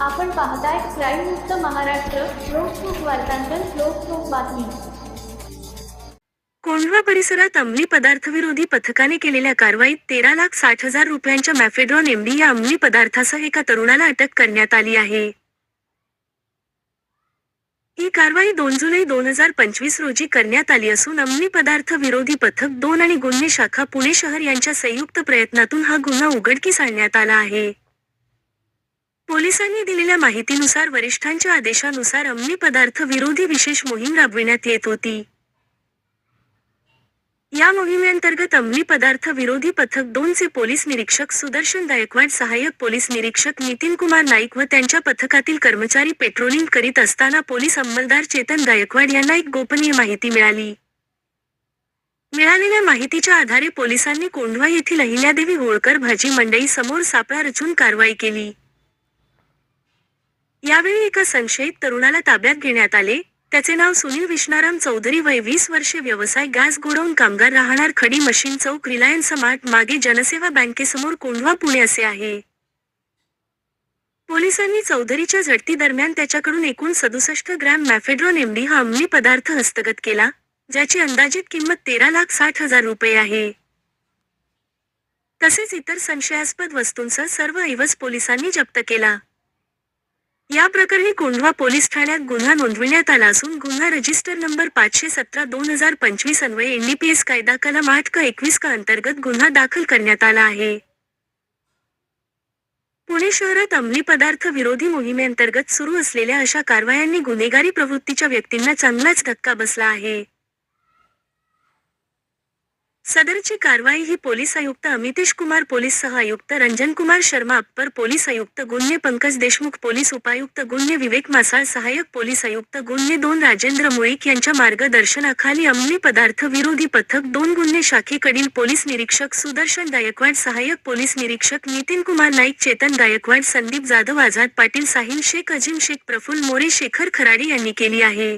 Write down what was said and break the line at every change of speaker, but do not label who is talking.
आपण पाहताय क्राईम मुक्त महाराष्ट्र लोकसुख वार्तांकन लोकसुख बातमी.
कोंढवा परिसरात अंमली पदार्थ विरोधी पथकाने केलेल्या कारवाईत तेरा लाख साठ हजार रुपयांच्या मॅफेड्रॉन एमडी या अंमली पदार्थासह एका तरुणाला अटक करण्यात आली आहे. ही कारवाई दोन जुलै दोन हजार पंचवीस रोजी करण्यात आली असून अंमली पदार्थ विरोधी पथक दोन आणि गुन्हे शाखा पुणे शहर यांच्या संयुक्त प्रयत्नातून हा गुन्हा उघडकीस आणण्यात आला आहे. पोलिसांनी दिलेल्या माहितीनुसार वरिष्ठांच्या आदेशानुसार अंमली पदार्थ विरोधी विशेष मोहीम राबविण्यात येत होती. या मोहिमेअंतर्गत अंमली पदार्थ विरोधी पथक दोनचे पोलीस निरीक्षक सुदर्शन गायकवाड सहाय्यक पोलीस निरीक्षक नितीन कुमार नाईक व त्यांच्या पथकातील कर्मचारी पेट्रोलिंग करीत असताना पोलीस अंमलदार चेतन गायकवाड यांना एक गोपनीय माहिती मिळाली. मिळालेल्या माहितीच्या आधारे पोलिसांनी कोंढवा येथील अहिल्यादेवी होळकर भाजी मंडई समोर सापळा रचून कारवाई केली. यावेळी एका संशयित तरुणाला ताब्यात घेण्यात आले. त्याचे नाव सुनील विष्णाराम चौधरी. वय वीस वर्षे व्यवसाय गॅस गोडाऊन कामगार राहणार खडी मशीन चौक रिलायन्स मार्ट मागे जनसेवा बँकेसमोर कोंढवा पुणे असे आहे. पोलिसांनी चौधरीच्या झडती दरम्यान त्याच्याकडून एकूण सदुसष्ट ग्रॅम मॅफेड्रॉन एमडी हा अंमली पदार्थ हस्तगत केला ज्याची अंदाजित किंमत तेरा लाख साठ हजार रुपये आहे. तसेच इतर संशयास्पद वस्तूंसह सर्व ऐवज पोलिसांनी जप्त केला. या प्रकरणी कोंढवा पोलीस ठाण्यात गुन्हा नोंदविण्यात आला असून गुन्हा रजिस्टर नंबर पाचशे सतरा दोन हजार पंचवीस अन्वये एनडीपीएस कायदा कलम आठ का एकवीस का अंतर्गत गुन्हा दाखल करण्यात आला आहे. पुणे शहरात अंमली पदार्थ विरोधी मोहिमेअंतर्गत सुरू असलेल्या अशा कारवायांनी गुन्हेगारी प्रवृत्तीच्या व्यक्तींना चांगलाच धक्का बसला आहे. सदरची कारवाई ही पोलीस आयुक्त अमितेश कुमार पोलीस सह आयुक्त रंजन कुमार शर्मा अप्पर पोलीस आयुक्त गुन्हे पंकज देशमुख पोलीस उपायुक्त गुन्हे विवेक मासाळ सहाय्यक पोलीस आयुक्त गुन्हे दोन राजेंद्र मुळीक यांच्या मार्गदर्शनाखाली अंमली पदार्थ विरोधी पथक दोन गुन्हे शाखेकडील पोलीस निरीक्षक सुदर्शन गायकवाड सहाय्यक पोलीस निरीक्षक नितीन कुमार नाईक चेतन गायकवाड संदीप जाधव आझाद पाटील साहिल शेख अजिम शेख प्रफुल मोरे शेखर खराडी यांनी केली आहे.